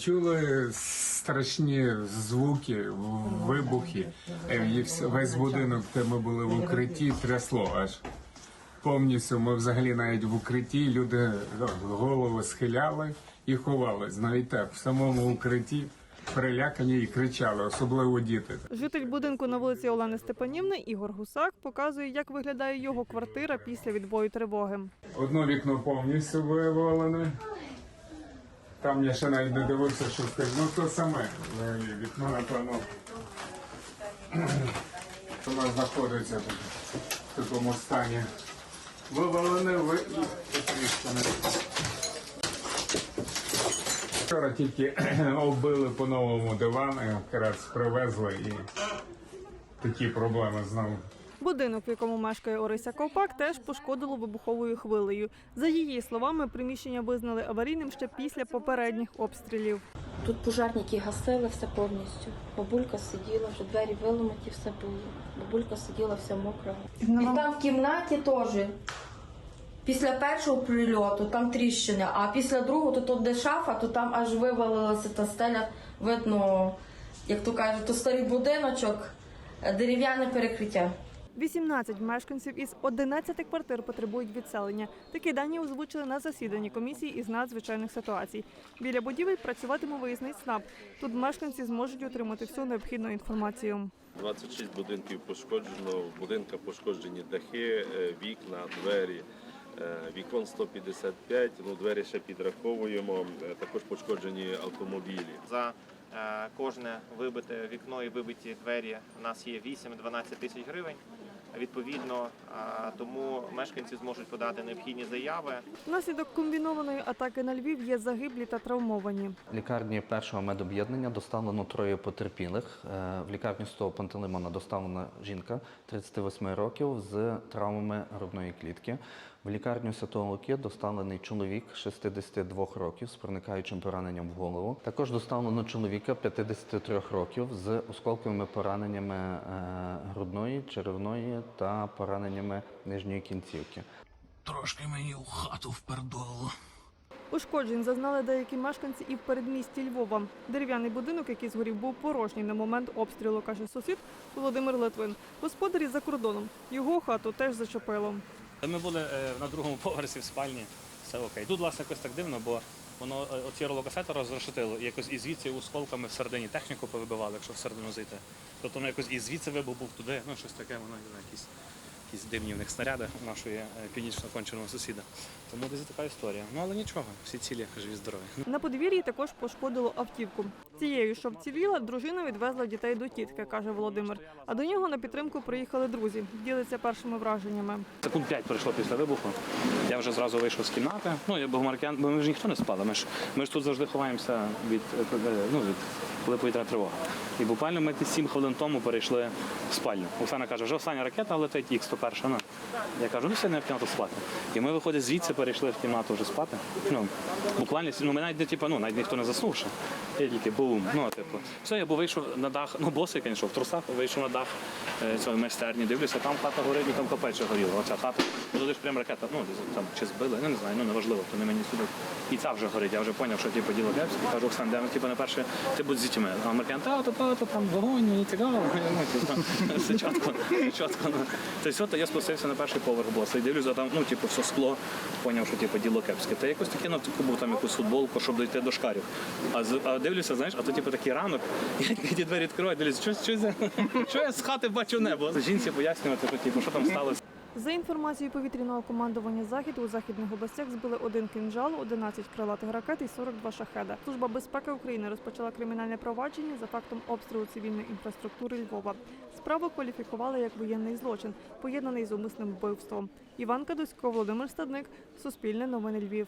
Чули страшні звуки, вибухи. Е, Весь будинок, де ми були в укритті, трясло аж. Повністю ми взагалі навіть в укритті люди ну, голови схиляли і ховались. Навіть так, в самому укритті перелякані і кричали, особливо діти. Житель будинку на вулиці Олени Степанівни Ігор Гусак показує, як виглядає його квартира після відбою тривоги. Одне вікно повністю вивалене. Там я ще навіть не дивився, що скажу. Ну то саме взагалі, вікно, напевно. Воно знаходиться в такому стані. Вивалене ви потріскане. Вчора тільки оббили по новому диван, якраз привезли і такі проблеми знову. Будинок, в якому мешкає Орися Ковпак, теж пошкодило вибуховою хвилею. За її словами, приміщення визнали аварійним ще після попередніх обстрілів. Тут пожарники гасили все повністю. Бабулька сиділа, вже двері виламаті, все було. Бабулька сиділа вся мокра. І там в кімнаті теж. Після першого прильоту там тріщини, а після другого, то тут де шафа, то там аж вивалилася та стеля, видно, як то кажуть, то старий будиночок, дерев'яне перекриття. 18 мешканців із 11 квартир потребують відселення. Такі дані озвучили на засіданні комісії із надзвичайних ситуацій. Біля будівель працюватиме виїзний СНАП. Тут мешканці зможуть отримати всю необхідну інформацію. 26 будинків пошкоджено, в будинках пошкоджені дахи, е, вікна, двері. Е, Вікон 155, ну двері ще підраховуємо. Е, Також пошкоджені автомобілі. За кожне вибите вікно і вибиті двері у нас є 8-12 тисяч гривень. Відповідно, е, тому мешканці зможуть подати необхідні заяви. Внаслідок комбінованої атаки на Львів є загиблі та травмовані. В лікарні першого медоб'єднання доставлено троє потерпілих. Е, В лікарню з того Пантелеймона доставлена жінка 38 років з травмами грудної клітки. В лікарню Святого Луки доставлений чоловік 62 років з проникаючим пораненням в голову. Також доставлено чоловіка 53 років з осколковими пораненнями е, грудної, черевної та пораненнями нижньої кінцівки. Трошки мені у хату впердолило. Ушкоджень зазнали деякі мешканці і в передмісті Львова. Дерев'яний будинок, який згорів, був порожній на момент обстрілу, каже сусід Володимир Литвин. Господарі за кордоном. Його хату теж зачепило. Ми були е, на другому поверсі в спальні, все окей. Тут, власне, якось так дивно, бо воно е, оці ролокасети розрешетило, і якось і звідси осколками всередині техніку повибивали, якщо всередину зайти. Тобто воно якось і звідси вибух був туди, ну щось таке, воно якісь, якісь дивні в них снаряди у нашої е, північно конченого сусіда. Тому десь така історія. Ну але нічого, всі цілі, живі, здорові. На подвір'ї також пошкодило автівку. Цією, що вціліла, дружина відвезла дітей до тітки, каже Володимир. А до нього на підтримку приїхали друзі. Ділиться першими враженнями. Секунд 5 пройшло після вибуху. Я вже зразу вийшов з кімнати. Ну, я був маркян, бо ми ж ніхто не спали. Ми ж, ми ж тут завжди ховаємося від, е, ну, від коли повітряна тривога. І буквально ми 7 хвилин тому перейшли в спальню. Оксана каже, вже остання ракета летить, Х-101. Ну. Я кажу, ну все, не в кімнату спати. І ми виходить звідси, перейшли в кімнату вже спати. Ну, буквально, ну, ми навіть типу, ну, навіть ніхто не заснув ще. Я тільки бум. Ну, типу, все, я був вийшов на дах, ну босий, звісно, в трусах, вийшов на дах е, цієї майстерні, дивлюся, там хата горить, і там капець ще горіло. Оця хата. Ну, туди ж прям ракета, ну, там чи збили, ну не знаю, ну неважливо, то не мені сюди. І ця вже горить. Я вже зрозумів, що типу діло кепське. Кажу, Оксан, де ми типу, на перше, ти будь з дітьми. А американ, та, та, та, та, там вогонь, мені цікаво. Ну, типу, все чітко. Ну. То я спустився на перший поверх боса і дивлюся, там, ну, типу, все скло, зрозумів, що типу, діло кепське. Та якось таке був там якусь футболку, щоб дійти до шкарів. А, а дивлюся, знаєш, а то типу такий ранок, я ті двері відкриваю, дивлюся, що, що, що я з хати бачу небо. Жінці пояснювати, що, типу, що там сталося. За інформацією повітряного командування захід у західних областях збили один кинжал, 11 крилатих ракет і 42 шахеда. Служба безпеки України розпочала кримінальне провадження за фактом обстрілу цивільної інфраструктури Львова. Справу кваліфікували як воєнний злочин, поєднаний з умисним вбивством. Іван Кадусько, Володимир Стадник, Суспільне новини Львів.